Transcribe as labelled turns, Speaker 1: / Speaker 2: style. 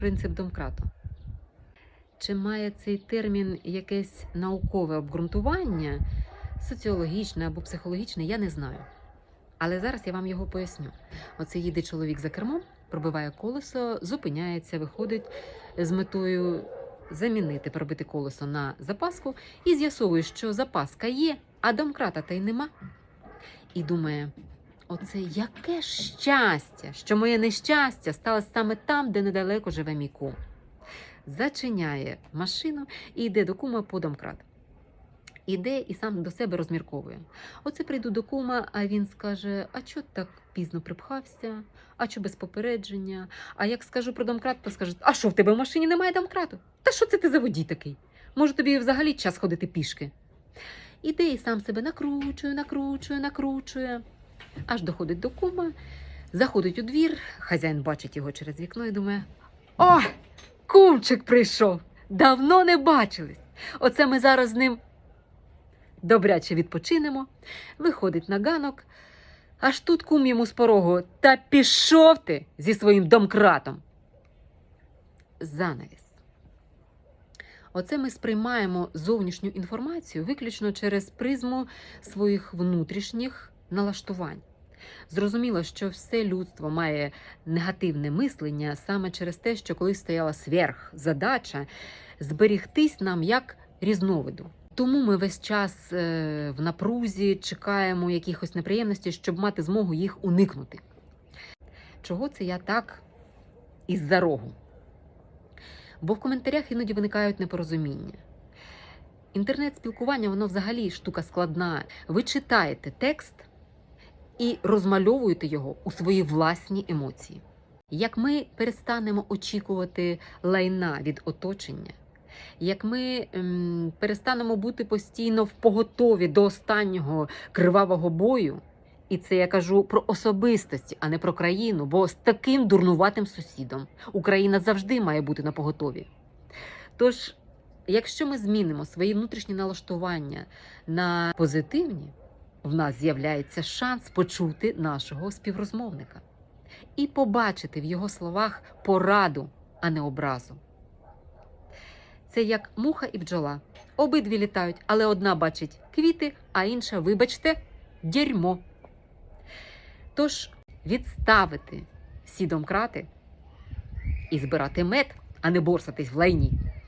Speaker 1: принцип домкрату. Чи має цей термін якесь наукове обґрунтування, соціологічне або психологічне, я не знаю. Але зараз я вам його поясню. Оце їде чоловік за кермом, пробиває колесо, зупиняється, виходить з метою замінити, пробити колесо на запаску і з'ясовує, що запаска є, а домкрата та й нема. І думає: оце яке щастя, що моє нещастя сталося саме там, де недалеко живе мій кум. Зачиняє машину і йде до кума по домкрат. Іде і сам до себе розмірковує. Оце прийду до кума, а він скаже: А чого так пізно припхався? А що без попередження? А як скажу про домкрат, то скаже: А що в тебе в машині немає домкрату? Та що це ти за водій такий? Може, тобі взагалі час ходити пішки? Іде і сам себе накручує, накручує, накручує, аж доходить до кума, заходить у двір, хазяїн бачить його через вікно і думає: О, кумчик прийшов! Давно не бачились. Оце ми зараз з ним добряче відпочинемо, виходить на ганок, аж тут кум йому з порогу та пішов ти зі своїм домкратом. Занавіс. Оце ми сприймаємо зовнішню інформацію виключно через призму своїх внутрішніх налаштувань. Зрозуміло, що все людство має негативне мислення саме через те, що колись стояла сверхзадача зберігтись нам як різновиду. Тому ми весь час е, в напрузі чекаємо якихось неприємностей, щоб мати змогу їх уникнути. Чого це я так із-за рогу? Бо в коментарях іноді виникають непорозуміння. Інтернет-спілкування, воно взагалі штука складна. Ви читаєте текст і розмальовуєте його у свої власні емоції. Як ми перестанемо очікувати лайна від оточення, як ми ем, перестанемо бути постійно в поготові до останнього кривавого бою, і це я кажу про особистості, а не про країну, бо з таким дурнуватим сусідом Україна завжди має бути на поготові. Тож, якщо ми змінимо свої внутрішні налаштування на позитивні, в нас з'являється шанс почути нашого співрозмовника і побачити в його словах пораду, а не образу. Це як муха і бджола. Обидві літають, але одна бачить квіти, а інша, вибачте, дерьмо. Тож відставити всі домкрати і збирати мед, а не борсатись в лайні.